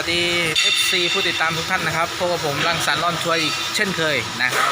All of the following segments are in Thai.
ัสดี FC ผู้ติดตามทุกท่านนะครับพบกับผมรังสรรค์ร่อนช่วยอีกเช่นเคยนะครับ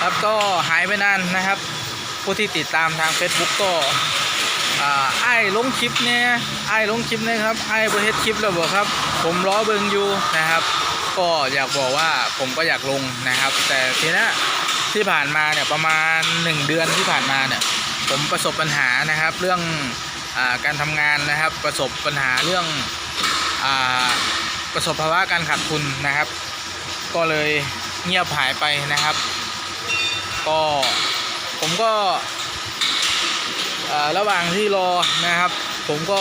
ครับก็หายไปนานนะครับ ผู้ที่ติดตามทาง Facebook ก็ไอ้ลงคลิปเนี่ยไอ้ลงคลิปนี่ยครับไอ้ายบเฮ็ดคลิปแล้วบอกครับ ผมล้อเบิงอยู่นะครับ ก็อยากบอกว่าผมก็อยากลงนะครับ แต่ทีนี้ที่ผ่านมาเนี่ยประมาณ 1 เดือนที่ผ่านมาเนี่ยผมประสบปัญหานะครับ เรื่องอการทำงานนะครับ ประสบปัญหาเรื่อง ประสบภาวะการขาดทุนนะครับ ก็เลยเงียบหายไปนะครับ ก็ผมก็ระหว่างที่รอนะครับ ผมก็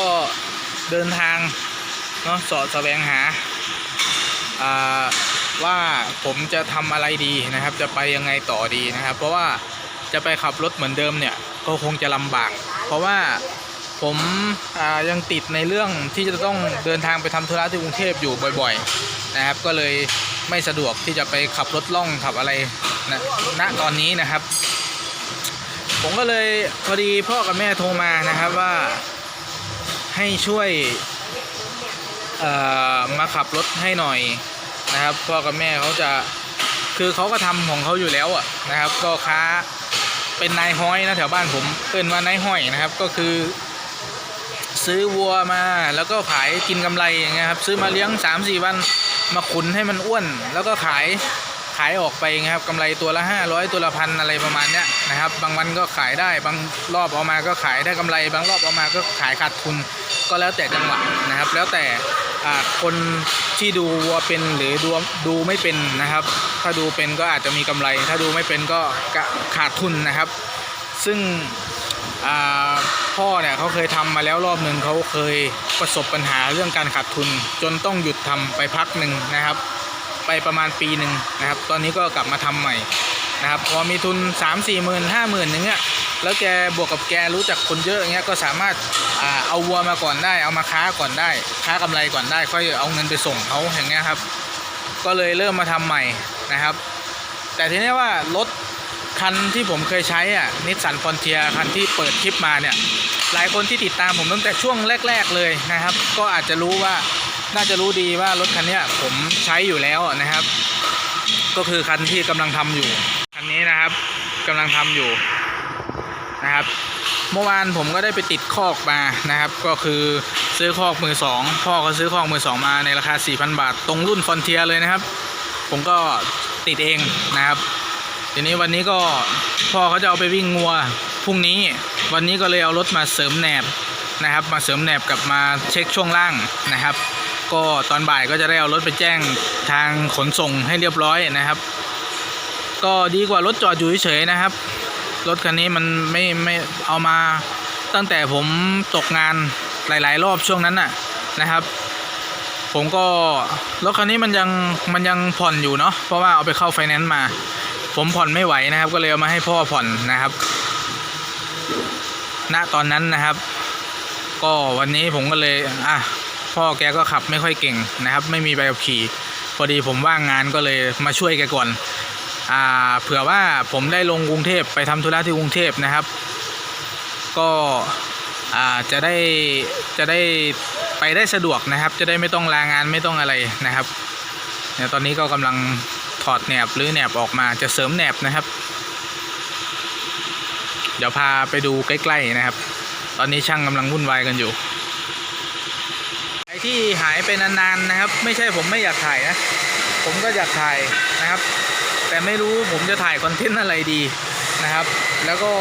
เดินทางเนาะสอดแสวงหาอ่าว่าผมจะทำอะไรดีนะครับ จะไปยังไงต่อดีนะครับ เพราะว่าจะไปขับรถเหมือนเดิมเนี่ยก็คงจะลำบาก เพราะว่า ผมยังติดในเรื่องที่จะต้องเดินทางไปทำธุระที่กรุงเทพอยู่บ่อยๆนะครับ ก็เลยไม่สะดวกที่จะไปขับรถล่องขับอะไรนะณตอนนี้นะครับ ผมก็เลยพอดีพ่อกับแม่โทรมานะครับว่าให้ช่วยมาขับรถให้หน่อยนะครับพ่อกับแม่เขาจะคือเขาก็ทำของเขาอยู่แล้วอะนะครับ ก็ค้าเป็นนายห้อยนะแถวบ้านผมเป็นว่านายห้อยนะครับ ก็คือ ซื้อวัวมาแล้วก็ขายกินกำไรอย่างเงี้ยครับซื้อมาเลี้ยง3 4วันมาขุนให้มันอ้วน แล้วก็ขายขายออกไปอย่างเงี้ยครับกำไรตัวละ 500 ตัวละพันอะไรประมาณเนี้ยนะครับ บางวันก็ขายได้บางรอบเอามาก็ขายได้กำไร บางรอบเอามาก็ขายขาดทุน ก็แล้วแต่จังหวะนะครับ แล้วแต่คนที่ดูวัวเป็นหรือดูดูไม่เป็นนะครับ ถ้าดูเป็นก็อาจจะมีกำไร ถ้าดูไม่เป็นก็ขาดทุนนะครับ ซึ่งอ่า พ่อเนี่ยเขาเคยทำมาแล้วรอบหนึ่งเขาเคยประสบปัญหาเรื่องการขาดทุน จนต้องหยุดทำไปพักหนึ่งนะครับ ไปประมาณปีหนึ่งนะครับ ตอนนี้ก็กลับมาทำใหม่นะครับ พอมีทุน 3 4 0 0 0 0 5 0 0 0 0อย่างเงี้ยแล้วแกบวกกับแกรู้จักคนเยอะอย่างเงี้ยก็สามารถเอาวัวมาก่อนได้ เอามาค้าก่อนได้ ค้ากำไรก่อนได้ ค่อยเอาเงินไปส่งเขาอย่างเงี้ยครับ ก็เลยเริ่มมาทำใหม่นะครับ แต่ทีนี้ว่ารถ คันที่ผมเคยใช้อะนิสสันฟอนเทียคันที่เปิดคลิปมาเนี่ย หลายคนที่ติดตามผมตั้งแต่ช่วงแรก ๆเลยนะครับ ก็อาจจะรู้ว่าน่าจะรู้ดีว่ารถคันนี้ผมใช้อยู่แล้วนะครับ ก็คือคันที่กำลังทำอยู่ คันนี้นะครับกำลังทำอยู่นะครับ เมื่อวานผมก็ได้ไปติดคอกมานะครับ ก็คือซื้อคอกมือสองพ่อก็ซื้อคอกมือสองมาในราคา 4,000 บาท ตรงรุ่นฟอนเทียเลยนะครับ ผมก็ติดเองนะครับ ทีนี้วันนี้ก็พ่อเขาจะเอาไปวิ่งงัวพรุ่งนี้ วันนี้ก็เลยเอารถมาเสริมแหนบนะครับ มาเสริมแหนบกับมาเช็คช่วงล่างนะครับ ก็ตอนบ่ายก็จะได้เอารถไปแจ้งทางขนส่งให้เรียบร้อยนะครับ ก็ดีกว่ารถจอดอยู่เฉยๆนะครับรถคันนี้มันไม่ไม่เอามาตั้งแต่ผมตกงานหลาย ๆ รอบช่วงนั้นน่ะนะครับ ผมก็รถคันนี้มันยังมันยังผ่อนอยู่เนาะเพราะว่าเอาไปเข้าไฟแนนซ์มา ผมผ่อนไม่ไหวนะครับ ก็เลยเอามาให้พ่อผ่อนนะครับ ณตอนนั้นนะครับ ก็วันนี้ผมก็เลยอะพ่อแกก็ขับไม่ค่อยเก่งนะครับ ไม่มีใบขับขี่ พอดีผมว่างงานก็เลยมาช่วยแกก่อนอ่าเผื่อว่าผมได้ลงกรุงเทพไปทำธุระที่กรุงเทพนะครับ ก็อ่าจะได้จะได้ไปได้สะดวกนะครับ จะได้ไม่ต้องลางานไม่ต้องอะไรนะครับเนี่ยตอนนี้ก็กำลัง ถอดแหนบหรือแหนบออกมาจะเสริมแหนบนะครับ เดี๋ยวพาไปดูใกล้ ๆนะครับ ตอนนี้ช่างกำลังวุ่นวายกันอยู่ไอที่หายไปนานๆนะครับ ไม่ใช่ผมไม่อยากถ่ายนะ ผมก็อยากถ่ายนะครับ แต่ไม่รู้ผมจะถ่ายคอนเทนต์อะไรดีนะครับ แล้วก็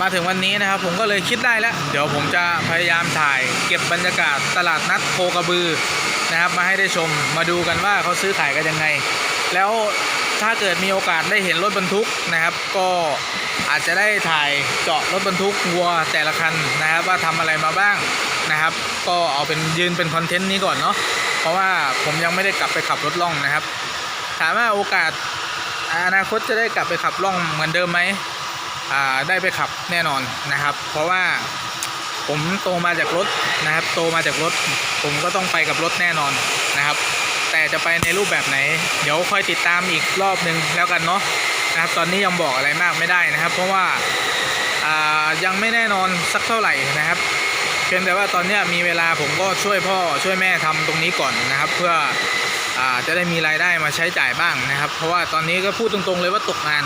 มาถึงวันนี้นะครับ ผมก็เลยคิดได้แล้ว เดี๋ยวผมจะพยายามถ่ายเก็บบรรยากาศตลาดนัดโคกระบือ นะครับมาให้ได้ชมมาดูกันว่าเขาซื้อขายกันยังไง แล้วถ้าเกิดมีโอกาสได้เห็นรถบรรทุกนะครับ ก็อาจจะได้ถ่ายเจาะรถบรรทุกวัวแต่ละคันนะครับ ว่าทำอะไรมาบ้างนะครับ ก็เอาเป็นยืนเป็นคอนเทนต์นี้ก่อนเนาะเพราะว่าผมยังไม่ได้กลับไปขับรถล่องนะครับ ถามว่าโอกาสอนาคตจะได้กลับไปขับล่องเหมือนเดิมไหมอ่าได้ไปขับแน่นอนนะครับ เพราะว่า ผมโตมาจากรถนะครับ โตมาจากรถ ผมก็ต้องไปกับรถแน่นอนนะครับ แต่จะไปในรูปแบบไหน เดี๋ยวค่อยติดตามอีกรอบหนึ่งแล้วกันเนาะนะครับ ตอนนี้ยังบอกอะไรมากไม่ได้นะครับ เพราะว่าายังไม่แน่นอนสักเท่าไหร่นะครับเพียงแต่ว่าตอนนี้มีเวลาผมก็ช่วยพ่อช่วยแม่ทำตรงนี้ก่อนนะครับ เพื่ออจะได้มีรายได้มาใช้จ่ายบ้างนะครับ เพราะว่าตอนนี้ก็พูดตรงๆเลยว่าตกงาน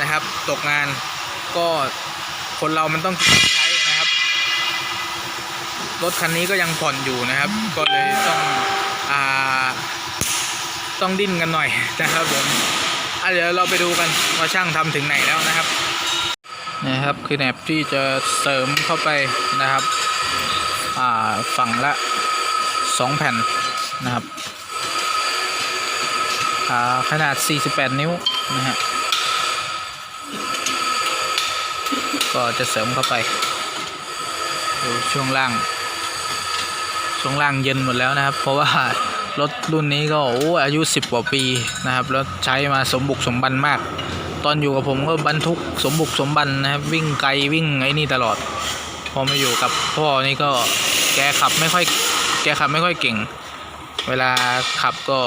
นะครับ ตกงานก็คนเรามันต้องใช้ รถคันนี้ก็ยังผ่อนอยู่นะครับ ก็เลยต้องอ่าต้องดิ้นกันหน่อยนะครับผมอะเดี๋ยวเราไปดูกันว่าช่างทำถึงไหนแล้วนะครับนี่ครับคือแหนบที่จะเสริมเข้าไปนะครับอ่าฝั่งละสองแผ่นนะครับอ่าขนาด 48 นิ้วนะฮะก็จะเสริมเข้าไปดูช่วงล่าง ช่วงล่างเย็นหมดแล้วนะครับ เพราะว่ารถรุ่นนี้ก็โอ้อายุ 10 กว่าปีนะครับแล้วใช้มาสมบุกสมบันมาก ตอนอยู่กับผมก็บรรทุกสมบุกสมบันนะครับวิ่งไกลวิ่งไอ้นี่ตลอด พอมาอยู่กับพ่อนี่ก็แกขับไม่ค่อยแกขับไม่ค่อยเก่ง เวลาขับก็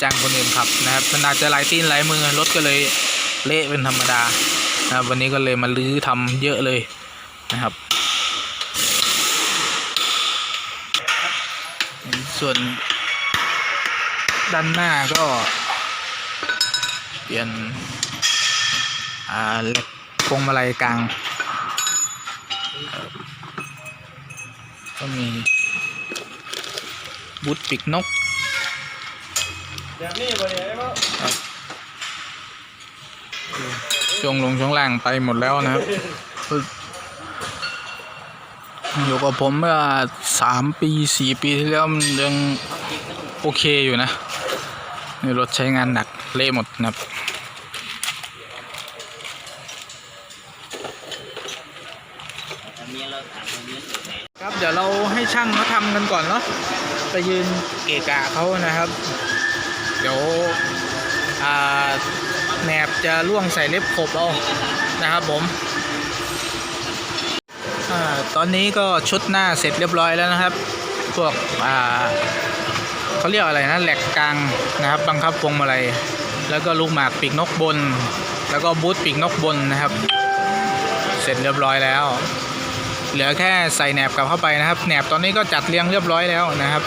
จ้างคนอื่นขับนะครับมันอาจจะหลายตีนหลายมือรถก็เลยเละเป็นธรรมดานะครับวันนี้ก็เลยมาลื้อทำเยอะเลยนะครับ ส่วนด้านหน้าก็เปลี่ยนเหล็กพวงมาลัยกลาง ก็มีบุตปีกนกแบบนี้บ่ได้บ่ครับช่วงลงช่วงล่างไปหมดแล้วนะครับ อยู่กับผมเมื่อสามปีสี่ปีที่แล้วมันยังโอเคอยู่นะนี่รถใช้งานหนักเละหมดนะครับครับเดี๋ยวเราให้ช่างเขาทำกันก่อนเนาะไปยืนเกะกะเขานะครับ เดี๋ยวแหนบจะล่วงใส่เล็บขบเอานะครับผม ตอนนี้ก็ชุดหน้าเสร็จเรียบร้อยแล้วนะครับ พวกเขาเรียกอะไรนะแหลกกลางนะครับ บังคับพวงมาลัยแล้วก็ลูกหมากปีกนกบน แล้วก็บูทปีกนกบนนะครับ เสร็จเรียบร้อยแล้ว เหลือแค่ใส่แหนบกลับเข้าไปนะครับแหนบตอนนี้ก็จัดเรียงเรียบร้อยแล้วนะครับ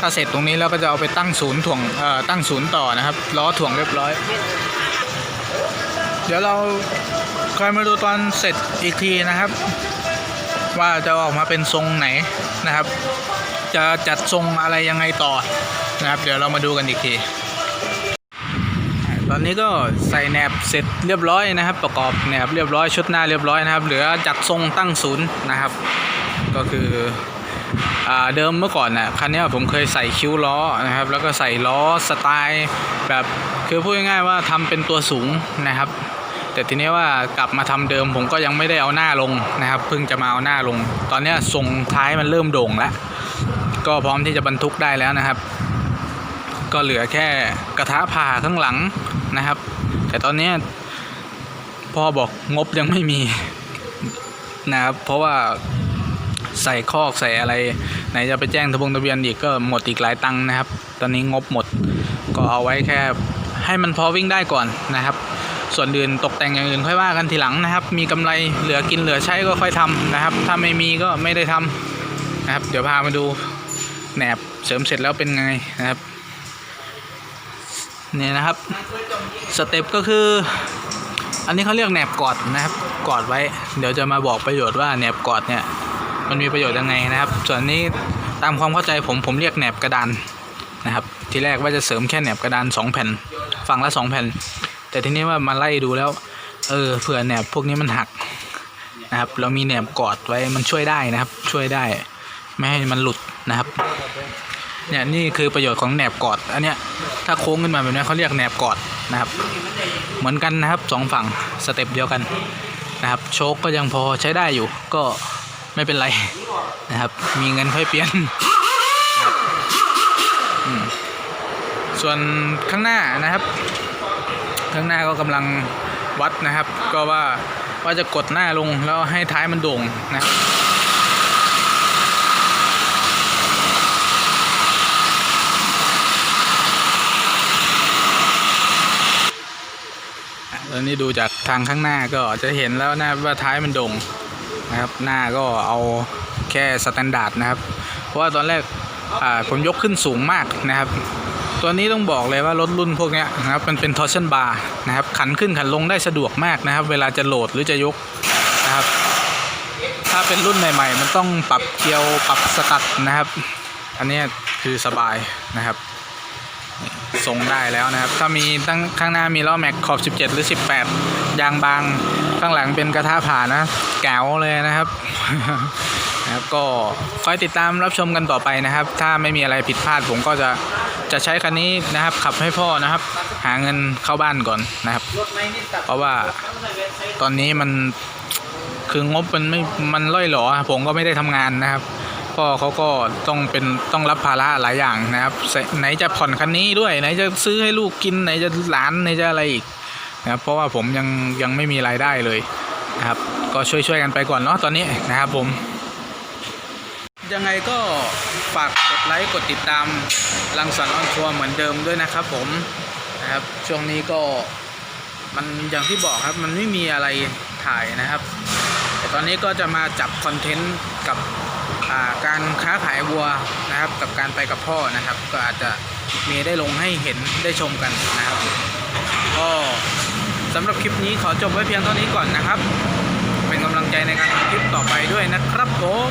ถ้าเสร็จตรงนี้แล้วก็จะเอาไปตั้งศูนย์ถ่วงเอ่อตั้งศูนย์ต่อนะครับล้อถ่วงเรียบร้อย เดี๋ยวเราคอยมาดูตอนเสร็จอีกทีนะครับ ว่าจะออกมาเป็นทรงไหนนะครับ จะจัดทรงอะไรยังไงต่อนะครับ เดี๋ยวเรามาดูกันอีกทีตอนนี้ก็ใส่แหนบเสร็จเรียบร้อยนะครับ ประกอบแหนบเรียบร้อยชุดหน้าเรียบร้อยนะครับเหลือจัดทรงตั้งศูนย์นะครับ ก็คืออเดิมเมื่อก่อนน่ะคันนี้ผมเคยใส่คิ้วล้อนะครับ แล้วก็ใส่ล้อสไตล์แบบคือพูดง่ายๆว่าทำเป็นตัวสูงนะครับ แต่ทีนี้ว่ากลับมาทำเดิมผมก็ยังไม่ได้เอาหน้าลงนะครับ เพิ่งจะมาเอาหน้าลง ตอนนี้ทรงท้ายมันเริ่มโด่งแล้ว ก็พร้อมที่จะบรรทุกได้แล้วนะครับ ก็เหลือแค่กระทะผ่าข้างหลังนะครับ แต่ตอนนี้พ่อบอกงบยังไม่มีนะครับ เพราะว่าใส่คอกใส่อะไร ไหนจะไปแจ้งทะบงทะเบียนอีกก็หมดอีกหลายตังค์นะครับ ตอนนี้งบหมดก็เอาไว้แค่ให้มันพอวิ่งได้ก่อนนะครับ ส่วนอื่นตกแต่งอย่างอื่นค่อยว่ากันทีหลังนะครับ มีกำไรเหลือกินเหลือใช้ก็ค่อยทำนะครับ ถ้าไม่มีก็ไม่ได้ทำนะครับ เดี๋ยวพามาดูแหนบเสริมเสร็จแล้วเป็นไงนะครับนี่นะครับสเต็ปก็คือ อันนี้เขาเรียกแหนบกอดนะครับกอดไว้ เดี๋ยวจะมาบอกประโยชน์ว่าแหนบกอดเนี่ยมันมีประโยชน์ยังไงนะครับ ส่วนนี้ตามความเข้าใจผมผมเรียกแหนบกระดานนะครับ ทีแรกว่าจะเสริมแค่แหนบกระดานสองแผ่น ฝั่งละสองแผ่น แต่ทีนี้ว่ามาไล่ดูแล้ว เออเผื่อแหนบพวกนี้มันหักนะครับ เรามีแหนบกอดไว้มันช่วยได้นะครับ ช่วยได้ ไม่ให้มันหลุดนะครับเนี่ยนี่คือประโยชน์ของแหนบกอดอันเนี้ยถ้าโค้งขึ้นมาแบบนี้เขาเรียกแหนบกอดนะครับ เหมือนกันนะครับสองฝั่งสเต็ปเดียวกันนะครับ โชคก็ยังพอใช้ได้อยู่ ก็ไม่เป็นไรนะครับ มีเงินค่อยเปลี่ยนส่วนข้างหน้านะครับ ข้างหน้าก็กำลังวัดนะครับ ก็ว่าว่าจะกดหน้าลงแล้วให้ท้ายมันโด่งนะครับตอนนี้ดูจากทางข้างหน้าก็จะเห็นแล้วนะว่าท้ายมันโด่งนะครับ หน้าก็เอาแค่สแตนดาร์ดนะครับ เพราะว่าตอนแรกผมยกขึ้นสูงมากนะครับ ตัวนี้ต้องบอกเลยว่ารถรุ่นพวกนี้นะครับมันเป็นทอร์ชันบาร์นะครับขันขึ้นขันลงได้สะดวกมากนะครับ เวลาจะโหลดหรือจะยกนะครับ ถ้าเป็นรุ่นใหม่ๆ มันต้องปรับเกียวปรับสกัดนะครับ อันนี้คือสบายนะครับนี่ทรงได้แล้วนะครับ ถ้ามีตั้งข้างหน้ามีล้อแม็กขอบ 17 หรือ 18 ยางบางข้างหลังเป็นกระทะผ่านะแก๋วเลยนะครับนะครับ ก็คอยติดตามรับชมกันต่อไปนะครับ ถ้าไม่มีอะไรผิดพลาดผมก็จะ จะใช้คันนี้นะครับ ขับให้พ่อนะครับ หาเงินเข้าบ้านก่อนนะครับ เพราะว่าตอนนี้มันคืองบมันไม่มันล่อยหลอผมก็ไม่ได้ทำงานนะครับพ่อเขาก็ต้องเป็นต้องรับภาระหลายอย่างนะครับ ไหนจะผ่อนคันนี้ด้วย ไหนจะซื้อให้ลูกกินไหนจะหลานไหนจะอะไรอีกนะครับเพราะว่าผมยังยังไม่มีรายได้เลยนะครับ ก็ช่วยๆกันไปก่อนเนาะตอนนี้นะครับผม ยังไงก็ฝากกดไลค์กดติดตามรังสรรค์ออนทัวร์เหมือนเดิมด้วยนะครับผมนะครับช่วงนี้ก็มันอย่างที่บอกครับมันไม่มีอะไรถ่ายนะครับ แต่ตอนนี้ก็จะมาจับคอนเทนต์กับาการค้าขายวัวนะครับ กับการไปกับพ่อนะครับ ก็อาจจะมีได้ลงให้เห็นได้ชมกันนะครับก็สำหรับคลิปนี้ขอจบไว้เพียงเท่านี้ก่อนนะครับ เป็นกำลังใจในการทำคลิปต่อไปด้วยนะครับผม